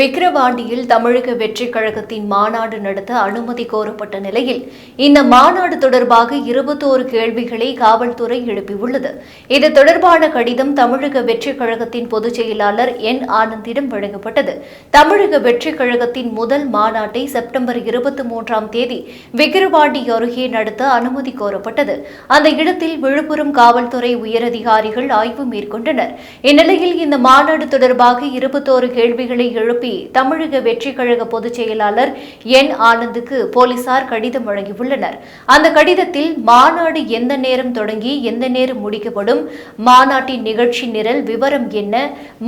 விக்கிரவாண்டியில் தமிழக வெற்றிக் கழகத்தின் மாநாடு நடத்த அனுமதி கோரப்பட்ட நிலையில் இந்த மாநாடு தொடர்பாக இருபத்தோரு கேள்விகளை காவல்துறை எழுப்பியுள்ளது. இது தொடர்பான கடிதம் தமிழக வெற்றிக் கழகத்தின் பொதுச் செயலாளர் என். ஆனந்திடம் வழங்கப்பட்டது. தமிழக வெற்றிக் கழகத்தின் முதல் மாநாட்டை செப்டம்பர் இருபத்தி மூன்றாம் தேதி விக்கிரவாண்டி அருகே நடத்த அனுமதி கோரப்பட்டது. அந்த இடத்தில் விழுப்புரம் காவல்துறை உயரதிகாரிகள் ஆய்வு மேற்கொண்டனர். இந்நிலையில் இந்த மாநாடு தொடர்பாக இருபத்தோரு கேள்விகளை எழுப்பி தமிழக வெற்றி கழக பொதுச் செயலாளர் என் ஆனந்துக்கு போலீசார் கடிதம் வழங்கியுள்ளனர். அந்த கடிதத்தில் மாநாடு எந்த நேரம் தொடங்கி எந்த நேரம் முடிக்கப்படும் மாநாட்டின் நிகழ்ச்சி நிரல் விவரம் என்ன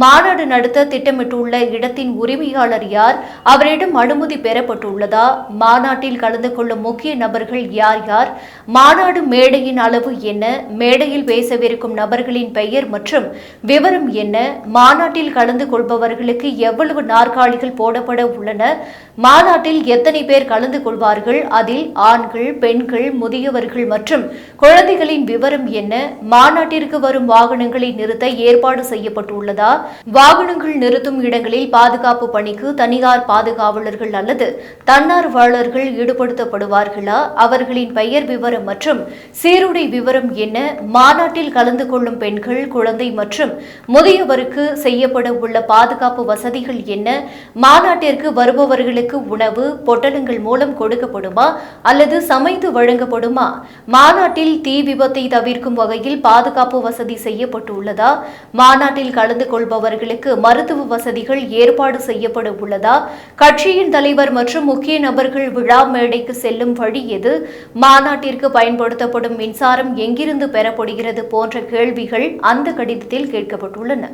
மாநாடு நடத்த திட்டமிட்டுள்ள இடத்தின் உரிமையாளர் யார் அவரிடம் அனுமதி பெறப்பட்டுள்ளதா மாநாட்டில் கலந்து கொள்ளும் முக்கிய நபர்கள் யார் யார் மாநாடு மேடையின் அளவு என்ன மேடையில் பேசவிருக்கும் நபர்களின் பெயர் மற்றும் விவரம் என்ன மாநாட்டில் கலந்து கொள்பவர்களுக்கு எவ்வளவு நாற்காலிகள் போடப்பட உள்ளன மாநாட்டில் எத்தனை பேர் கலந்து கொள்வார்கள்? அதில் ஆண்கள் பெண்கள் முதியவர்கள் மற்றும் குழந்தைகளின் விவரம் என்ன? மாநாட்டிற்கு வரும் வாகனங்களை நிறுத்த ஏற்பாடு செய்யப்பட்டுள்ளதா? வாகனங்கள் நிறுத்தும் இடங்களில் பாதுகாப்பு பணிக்கு தனியார் பாதுகாவலர்கள் அல்லது தன்னார்வலர்கள் ஈடுபடுத்தப்படுவார்களா? அவர்களின் பெயர் விவரம் மற்றும் சீருடை விவரம் என்ன? மாநாட்டில் கலந்து கொள்ளும் பெண்கள் குழந்தை மற்றும் முதியவருக்கு செய்யப்பட உள்ள பாதுகாப்பு வசதிகள் என்ன? மாநாட்டிற்கு வருபவர்களுக்கு உணவு பொட்டலங்கள் மூலம் கொடுக்கப்படுமா அல்லது சமைத்து வழங்கப்படுமா? மாநாட்டில் தீ விபத்தை தவிர்க்கும் வகையில் பாதுகாப்பு வசதி செய்யப்பட்டுள்ளதா? மாநாட்டில் கலந்து கொள்பவர்களுக்கு மருத்துவ வசதிகள் ஏற்பாடு செய்யப்பட உள்ளதா? கட்சியின் தலைவர் மற்றும் முக்கிய நபர்கள் விழா மேடைக்கு செல்லும் வழி எது? மாநாட்டிற்கு பயன்படுத்தப்படும் மின்சாரம் எங்கிருந்து பெறப்படுகிறது போன்ற கேள்விகள் அந்த கடிதத்தில் கேட்கப்பட்டுள்ளன.